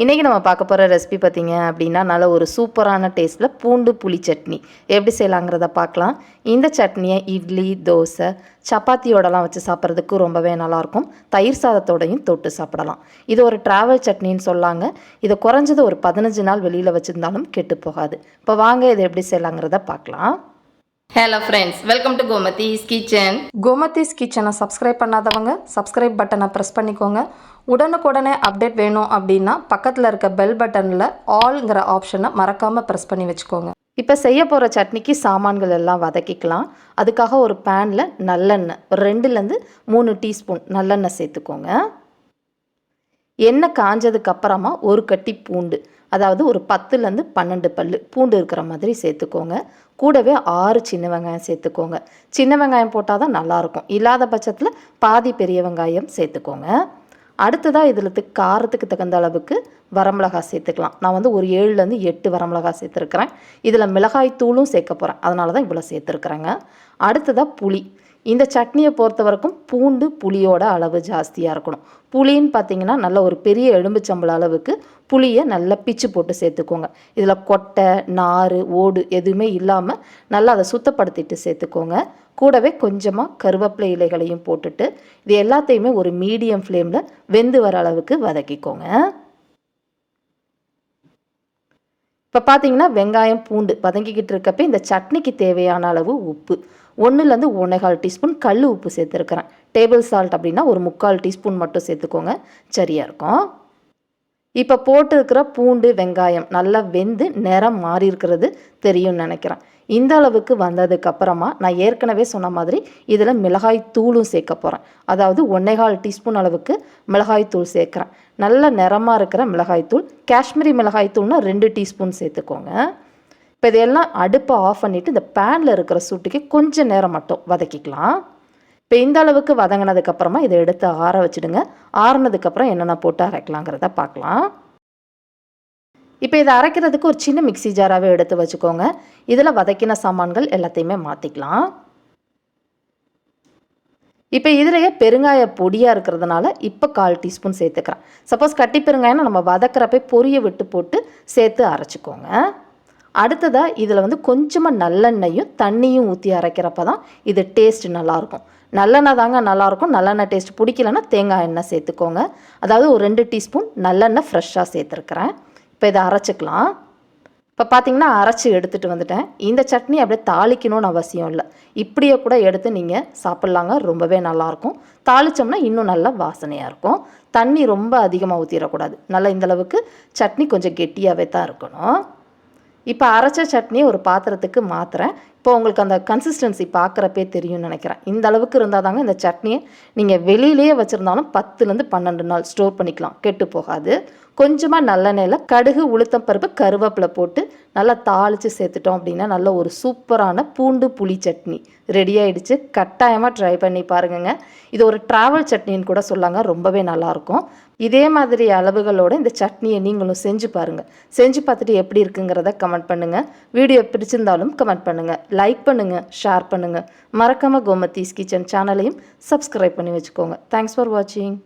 இன்றைக்கி நம்ம பார்க்க போகிற ரெசிபி பார்த்தீங்க அப்படின்னா நல்ல ஒரு சூப்பரான டேஸ்ட்டில் பூண்டு புளி சட்னி. எப்படி செய்யலாங்கிறத பார்க்கலாம். இந்த சட்னியை இட்லி தோசை சப்பாத்தியோடலாம் வச்சு சாப்பிட்றதுக்கு ரொம்பவே நல்லாயிருக்கும். தயிர் சாதத்தோடையும் தொட்டு சாப்பிடலாம். இது ஒரு ட்ராவல் சட்னின்னு சொல்லாங்க. இதை குறைஞ்சது ஒரு பதினஞ்சு நாள் வெளியில் வச்சுருந்தாலும் கெட்டு போகாது. இப்போ வாங்க இதை எப்படி செய்யலாங்கிறத பார்க்கலாம். Hello friends welcome to Gomathi's kitchen Gomathi's கிச்சனை சப்ஸ்கிரைப் பண்ணாதவங்க சப்ஸ்கிரைப் பட்டனை ப்ரெஸ் பண்ணிக்கோங்க. உடனுக்குடனே அப்டேட் வேணும் அப்படின்னா பக்கத்தில் இருக்க பெல் பட்டனில் ஆல்ங்கிற ஆப்ஷனை மறக்காமல் ப்ரெஸ் பண்ணி வச்சுக்கோங்க. இப்போ செய்ய போகிற சட்னிக்கு சாமான்கள் எல்லாம் வதக்கிக்கலாம். அதுக்காக ஒரு பேனில் நல்லெண்ணெய் ஒரு ரெண்டுலேருந்து மூணு டீஸ்பூன் நல்லெண்ணெய் சேர்த்துக்கோங்க. எண்ணெய் காஞ்சதுக்கு அப்புறமா ஒரு கட்டி பூண்டு அதாவது ஒரு பத்துலேருந்து பன்னெண்டு பல் பூண்டு இருக்கிற மாதிரி சேர்த்துக்கோங்க. கூடவே ஆறு சின்ன வெங்காயம் சேர்த்துக்கோங்க. சின்ன வெங்காயம் போட்டால் தான் நல்லாயிருக்கும். இல்லாத பட்சத்தில் பாதி பெரிய வெங்காயம் சேர்த்துக்கோங்க. அடுத்ததாக இதில் காரத்துக்கு தகுந்த அளவுக்கு வரமிளகாய் சேர்த்துக்கலாம். நான் வந்து ஒரு ஏழுலேருந்து எட்டு வரமிளகாய் சேர்த்துருக்குறேன். இதில் மிளகாய் தூளும் சேர்க்க போகிறேன் அதனால தான் இவ்வளோ சேர்த்துருக்குறேங்க. அடுத்ததாக புளி. இந்த சட்னியை பொறுத்த வரைக்கும் பூண்டு புளியோட அளவு ஜாஸ்தியாக இருக்கணும். புளின்னு பார்த்தீங்கன்னா நல்ல ஒரு பெரிய எலும்புச்சம்பள அளவுக்கு புளியை நல்லா பிச்சு போட்டு சேர்த்துக்கோங்க. இதில் கொட்டை நார் ஓடு எதுவுமே இல்லாமல் நல்லா அதை சுத்தப்படுத்திட்டு சேர்த்துக்கோங்க. கூடவே கொஞ்சமாக கருவேப்பிலை இலைகளையும் போட்டுட்டு இது எல்லாத்தையுமே ஒரு மீடியம் ஃப்ளேமில் வெந்து வர அளவுக்கு வதக்கிக்கோங்க. இப்போ பார்த்தீங்கன்னா வெங்காயம் பூண்டு வதங்கிக்கிட்டு இருக்கப்ப இந்த சட்னிக்கு தேவையான அளவு உப்பு. ஒன்றுலேருந்து ஒன்றேகால் டீஸ்பூன் கல் உப்பு சேர்த்துருக்குறேன். டேபிள் சால்ட் அப்படின்னா ஒரு முக்கால் டீஸ்பூன் மட்டும் சேர்த்துக்கோங்க. சரியாக இருக்கும். இப்போ போட்டிருக்கிற பூண்டு வெங்காயம் நல்லா வெந்து நிறம் மாறி இருக்கிறது தெரியும்னு நினைக்கிறேன். இந்த அளவுக்கு வந்ததுக்கு அப்புறமா நான் ஏற்கனவே சொன்ன மாதிரி இதில் மிளகாய் தூளும் சேர்க்க போகிறேன் அதாவது ஒன்னேகால் டீஸ்பூன் அளவுக்கு மிளகாய் தூள் சேர்க்குறேன். நல்ல நிறமாக இருக்கிற மிளகாய் தூள் காஷ்மீரி மிளகாய் தூள்னால் ரெண்டு டீஸ்பூன் சேர்த்துக்கோங்க. இப்போ இதையெல்லாம் அடுப்பை ஆஃப் பண்ணிவிட்டு இந்த பேனில் இருக்கிற சூட்டுக்கு கொஞ்சம் நேரம் மட்டும் வதக்கிக்கலாம். இப்போ இந்த அளவுக்கு வதங்கினதுக்கப்புறமா இதை எடுத்து ஆற வச்சுடுங்க. ஆறுனதுக்கப்புறம் என்னென்ன போட்டு அரைக்கலாங்கிறத பார்க்கலாம். இப்போ இதை அரைக்கிறதுக்கு ஒரு சின்ன மிக்சி ஜாராகவே எடுத்து வச்சுக்கோங்க. இதில் வதக்கின சாமான்கள் எல்லாத்தையுமே மாற்றிக்கலாம் இப்போ இதிலேயே பெருங்காய பொடியாக இருக்கிறதுனால இப்போ கால் டீஸ்பூன் சேர்த்துக்கிறேன். சப்போஸ் கட்டி பெருங்காயம்னா நம்ம வதக்கிறப்ப பொரிய விட்டு போட்டு சேர்த்து அரைச்சிக்கோங்க. அடுத்ததாக இதில் வந்து கொஞ்சமாக நல்லெண்ணெயும் தண்ணியும் ஊற்றி அரைக்கிறப்ப தான் இது டேஸ்ட் நல்லாயிருக்கும். நல்லெண்ணெய் தாங்க நல்லாயிருக்கும். நல்லெண்ணெய் டேஸ்ட் பிடிக்கலன்னா தேங்காய் எண்ணெய் சேர்த்துக்கோங்க. அதாவது ஒரு ரெண்டு டீஸ்பூன் நல்லெண்ணெய் ஃப்ரெஷ்ஷாக சேர்த்துருக்குறேன். இப்போ இதை அரைச்சிக்கலாம். இப்போ பார்த்தீங்கன்னா அரைச்சி எடுத்துகிட்டு வந்துட்டேன். இந்த சட்னி அப்படியே தாளிக்கணும்னு அவசியம் இல்லை. இப்படியே கூட எடுத்து நீங்கள் சாப்பிட்லாங்க. ரொம்பவே நல்லாயிருக்கும். தாளித்தோம்னா இன்னும் நல்லா வாசனையாக இருக்கும். தண்ணி ரொம்ப அதிகமாக ஊற்றிடக்கூடாது நல்லா இந்தளவுக்கு சட்னி கொஞ்சம் கெட்டியாகவே தான் இருக்கணும். இப்போ அரைச்ச சட்னியை ஒரு பாத்திரத்துக்கு மாற்றுறேன் இப்போ உங்களுக்கு அந்த கன்சிஸ்டன்சி பார்க்குறப்பே தெரியும்னு நினைக்கிறேன். இந்த அளவுக்கு இருந்தால் தாங்க இந்த சட்னியை நீங்கள் வெளியிலேயே வச்சுருந்தாலும் பத்துலேருந்து பன்னெண்டு நாள் ஸ்டோர் பண்ணிக்கலாம். கெட்டு போகாது. கொஞ்சமாக நல்லெண்ணெயில் கடுகு உளுத்தம் பருப்பு கருவேப்பிலை போட்டு நல்லா தாளித்து சேர்த்துட்டோம் அப்படின்னா நல்ல ஒரு சூப்பரான பூண்டு புளி சட்னி ரெடி ஆகிடுச்சு கட்டாயமாக ட்ரை பண்ணி பாருங்கங்க. இது ஒரு ட்ராவல் சட்னின்னு கூட சொல்லாங்க. ரொம்பவே நல்லாயிருக்கும். இதே மாதிரி அளவுகளோட இந்த சட்னியை நீங்களும் செஞ்சு பாருங்கள் செஞ்சு பார்த்துட்டு எப்படி இருக்குங்கிறத கமெண்ட் பண்ணுங்கள் வீடியோ பிடிச்சிருந்தாலும் கமெண்ட் பண்ணுங்கள் லைக் பண்ணுங்கள் ஷேர் பண்ணுங்கள் மறக்காமல் கோமத்தீஸ் கிச்சன் சேனலையும் சப்ஸ்கிரைப் பண்ணி வச்சுக்கோங்க. தேங்க்ஸ் ஃபார் வாட்சிங்